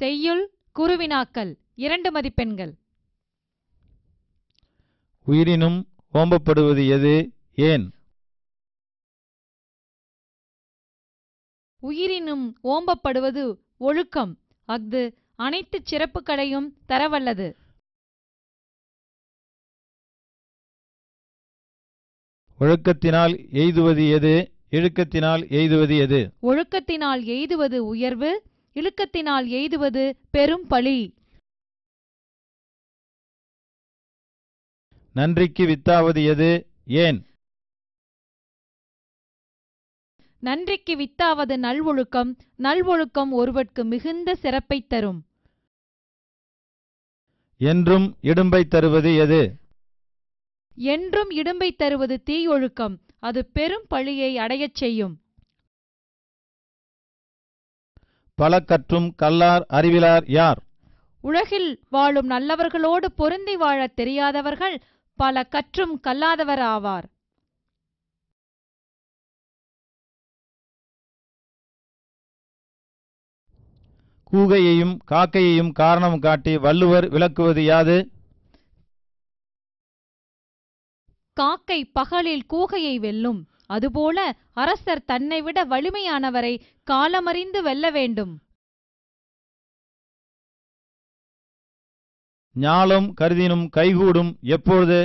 செய்யுள் குருவினாக்கள் இரண்டு மதிப்பெண்கள். உயிரினும் ஓம்பப்படுவது எது ஏன்? உயிரினும் ஓம்பப்படுவது ஒழுக்கம். அஃது அனைத்துச் சிறப்புகளையும் தரவல்லது. ஒழுக்கத்தினால் எய்துவது எது இழுக்கத்தினால் எய்துவது எது? ஒழுக்கத்தினால் எய்துவது உயர்வு இழுக்கத்தினால் எய்துவது பெரும் பழி. நன்றிக்கு வித்தாவது எது? ஏன்? நன்றிக்கு வித்தாவது நல்வொழுக்கம் நல்வொழுக்கம் ஒருவர்க்கு மிகுந்த சிறப்பைத் தரும். என்றும் இடும்பை தருவது எது? என்றும் இடும்பை தருவது தீயொழுக்கம். அது பெரும் பழியை அடையச் செய்யும். பல கற்றும் கல்லார் அறிவிலார் யார்? உலகில் வாழும் நல்லவர்களோடு பொருந்தி வாழத் தெரியாதவர்கள் பல கற்றும் கல்லாதவர் ஆவார். கூகையையும் காக்கையையும் காரணம் காட்டி வள்ளுவர் விளக்குவது யாது? காக்கை பகலில் கூகையை வெல்லும். அதுபோல அரசர் தன்னை விட வலிமையானவரை காலமறிந்து வெல்ல வேண்டும். ஞாலம் கருதினும் கைகூடும் எப்பொழுது?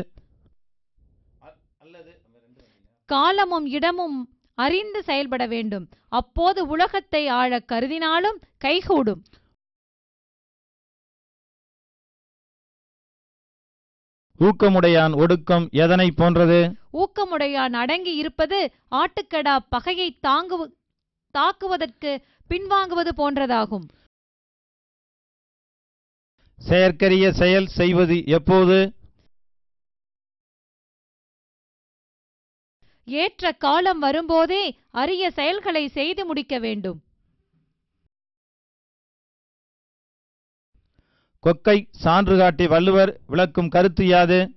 காலமும் இடமும் அறிந்து செயல்பட வேண்டும். அப்போது உலகத்தை ஆழக் கருதினாலும் கைகூடும். ஊக்கமுடையான் ஒடுக்கம் எதனை போன்றது? ஊக்கமுடையான் அடங்கி இருப்பது ஆட்டுக்கடா பகையை தாங்கு தாக்குவதற்கு பின்வாங்குவது போன்றதாகும். செயற்கரிய செயல் செய்வது எப்போது? ஏற்ற காலம் வரும்போதே அரிய செயல்களை செய்து முடிக்க வேண்டும். கொக்கை சான்று காட்டி வள்ளுவர் விளக்கும் கருத்து யாது?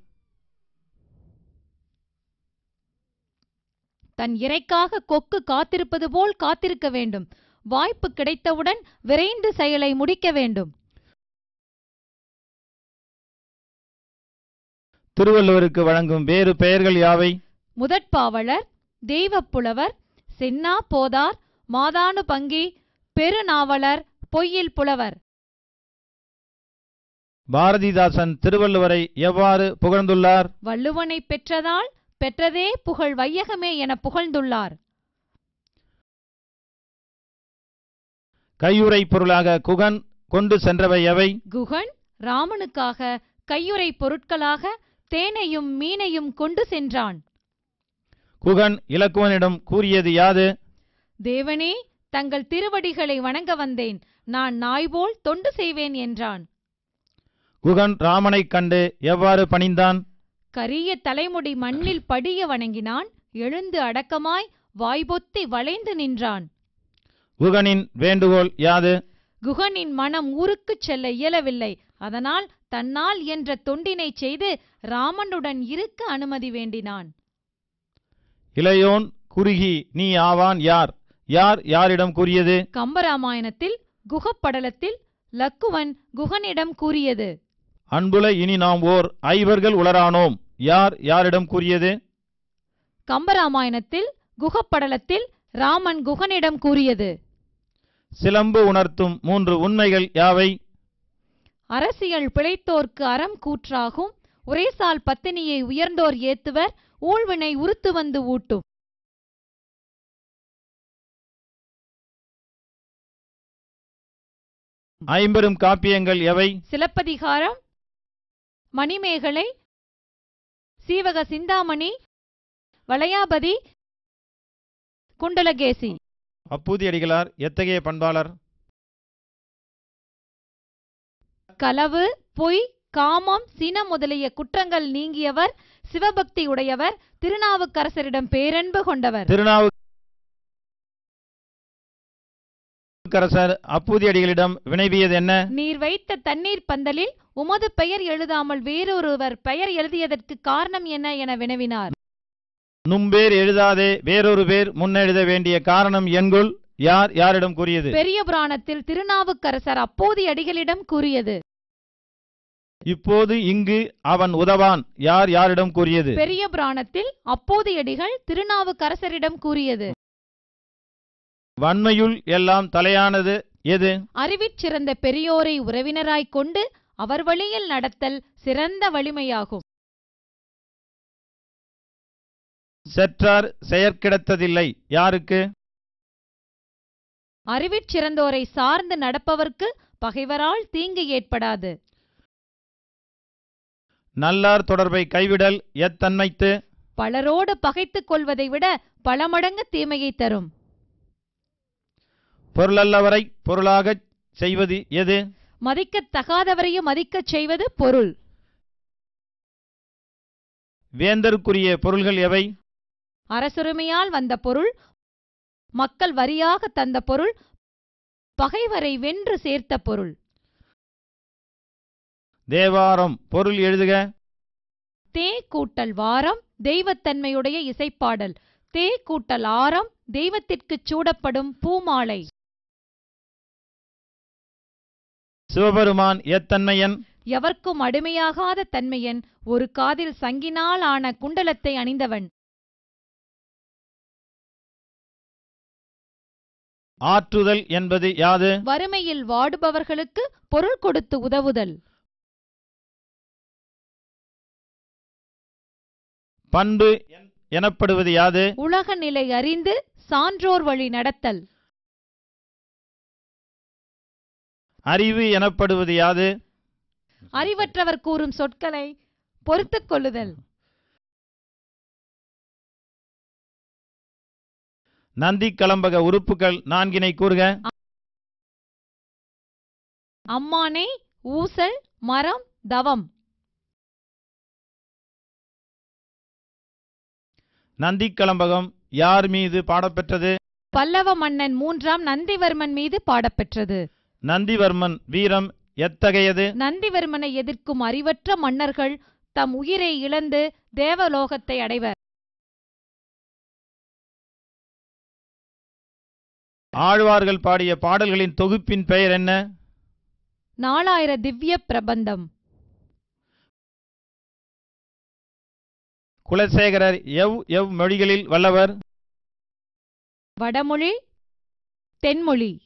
தன் இறைக்காக கொக்கு காத்திருப்பது போல் காத்திருக்க வேண்டும். வாய்ப்பு கிடைத்தவுடன் விரைந்து செயலை முடிக்க வேண்டும். திருவள்ளுவருக்கு வழங்கும் வேறு பெயர்கள் யாவை? முதற்பாவலர் தெய்வப் புலவர் சென்னா போதார் மாதானு பங்கி பெருநாவலர் பொய்யில் புலவர். பாரதிதாசன் திருவள்ளுவரை எவ்வாறு புகழ்ந்துள்ளார்? வள்ளுவனைப் பெற்றதால் பெற்றதே புகழ் வையகமே என புகழ்ந்துள்ளார். கையுறை பொருளாக குகன் கொண்டு சென்றவை எவை? குகன் ராமனுக்காக கையுறை பொருட்களாக தேனையும் மீனையும் கொண்டு சென்றான். குகன் இலக்குவனிடம் கூறியது யாது? தேவனே தங்கள் திருவடிகளை வணங்க வந்தேன். நான் நாய்போல் தொண்டு செய்வேன் என்றான். குகன் ராமனைக் கண்டு எவ்வாறு பணிந்தான்? கரிய தலைமுடி மண்ணில் படிய வணங்கினான் எழுந்து அடக்கமாய் வாய்பொத்தி வளைந்து நின்றான். குகனின் வேண்டுகோள் யாது? குகனின் மனம் ஊருக்குச் செல்ல இயலவில்லை அதனால் தன்னால் என்ற தொண்டினைச் செய்து ராமனுடன் இருக்க அனுமதி வேண்டினான். இளையோன் குறுகி நீ ஆவான் யார்? யார் யாரிடம் கூறியது? கம்பராமாயணத்தில் குகப்படலத்தில் லக்குவன் குகனிடம் கூறியது. அன்புல இனி நாம் ஓர் ஐவர்கள் உளரானோம். யார் யாரிடம் கூறியது? கம்பராமாயணத்தில் குகப்படலத்தில் ராமன் குகனிடம் கூறியது. சிலம்பு உணர்த்தும் மூன்று உண்மைகள் யாவை? அரசியல் பிழைத்தோர்க்கு அறம் கூற்றாகும் உரைசால் பத்தினியை உயர்ந்தோர் ஏத்துவர் ஊழ்வினை உறுத்து வந்து ஊட்டும். ஐம்பெரும் காப்பியங்கள் எவை? சிலப்பதிகாரம் மணிமேகலை சீவக சிந்தாமணி வளையாபதி குண்டலகேசி. அப்பூதி அடிகளார் எத்தகைய பண்பாளர்? களவு பொய் காமம் சின முதலிய குற்றங்கள் நீங்கியவர் சிவபக்தி உடையவர் திருநாவுக்கரசரிடம் பேரன்பு கொண்டவர். திருநாவுக்கரசர் அப்பூதி அடிகளிடம் வினைவியது என்ன? நீர் வைத்த தண்ணீர் பந்தலில் உமது பெயர் எழுதாமல் வேறொருவர் பெயர் எழுதியதற்கு காரணம் என்ன என வினவினார். நும்பேர் எழுதாதே வேறொரு பேர் முன்னெழுத வேண்டிய காரணம் என்குள் யார் யாரிடம் கூறியது? பெரிய புராணத்தில் திருநாவுக்கரசர் அப்போது அடிகளிடம் கூறியது. இப்போது இங்கு அவன் உதவான் யார் யாரிடம் கூறியது? பெரிய புராணத்தில் அப்போது அடிகள் திருநாவுக்கரசரிடம் கூறியது. வன்மையுள் எல்லாம் தலையானது எது? அறிவிற் சிறந்த பெரியோரை உறவினராய்க் கொண்டு அவர் வழியில் நடத்தல் சிறந்த வலிமையாகும். செற்றார் செயற்கிடத்ததில்லை. யாருக்கு? அறிவிற் சிறந்தோரை சார்ந்து நடப்பவர்க்கு பகைவரால் தீங்கு ஏற்படாது. நல்லார் தொடர்பை கைவிடல் எத்தன்மைத்து? பலரோடு பகைத்துக் கொள்வதை விட பல மடங்கு தீமையை தரும். பொருளல்லவரை பொருளாகச் செய்வது எது? மதிக்கத் தகாதவரையும் மதிக்கச் செய்வது பொருள். வேந்தருக்குரிய பொருள்கள் எவை? அரசுரிமையால் வந்த பொருள் மக்கள் வரியாக தந்த பொருள் பகைவரை வென்று சேர்த்த பொருள். தேவாரம் பொருள் எழுதுக. தே கூட்டல் வாரம் தெய்வத்தன்மையுடைய இசைப்பாடல். தே கூட்டல் ஆரம் தெய்வத்திற்குச் சூடப்படும் பூமாலை. சிவபெருமான் எத்தன்மையன் எவர்க்கும் அடிமையாகாத தன்மையன் ஒரு காதில் சங்கினால் ஆன குண்டலத்தை அணிந்தவன். ஆற்றுதல் என்பது யாது? வறுமையில் வாடுபவர்களுக்கு பொருள் கொடுத்து உதவுதல். பண்பு எனப்படுவது யாது? உலக நிலை அறிந்து சான்றோர் வழி நடத்தல். அறிவு எனப்படுவது யாது? அறிவற்றவர் கூறும் சொற்களை பொறுத்துக் கொள்ளுதல். நந்தி கலம்பக உறுப்புகள் நான்கினை கூறுக. அம்மானே ஊசல் மரம் தவம். நந்தி கலம்பகம் யார் மீது பாடப்பெற்றது? பல்லவ மன்னன் மூன்றாம் நந்திவர்மன் மீது பாடப்பெற்றது. நந்திவர்மன் வீரம் எத்தகையது? நந்திவர்மனை எதிர்க்கும் அறிவற்ற மன்னர்கள் தம் உயிரை இழந்து தேவலோகத்தை அடைவர். ஆழ்வார்கள் பாடிய பாடல்களின் தொகுப்பின் பெயர் என்ன? நாலாயிர திவ்ய பிரபந்தம். குலசேகரர் எவ் எவ் மொழிகளில் வல்லவர்? வடமொழி தென்மொழி.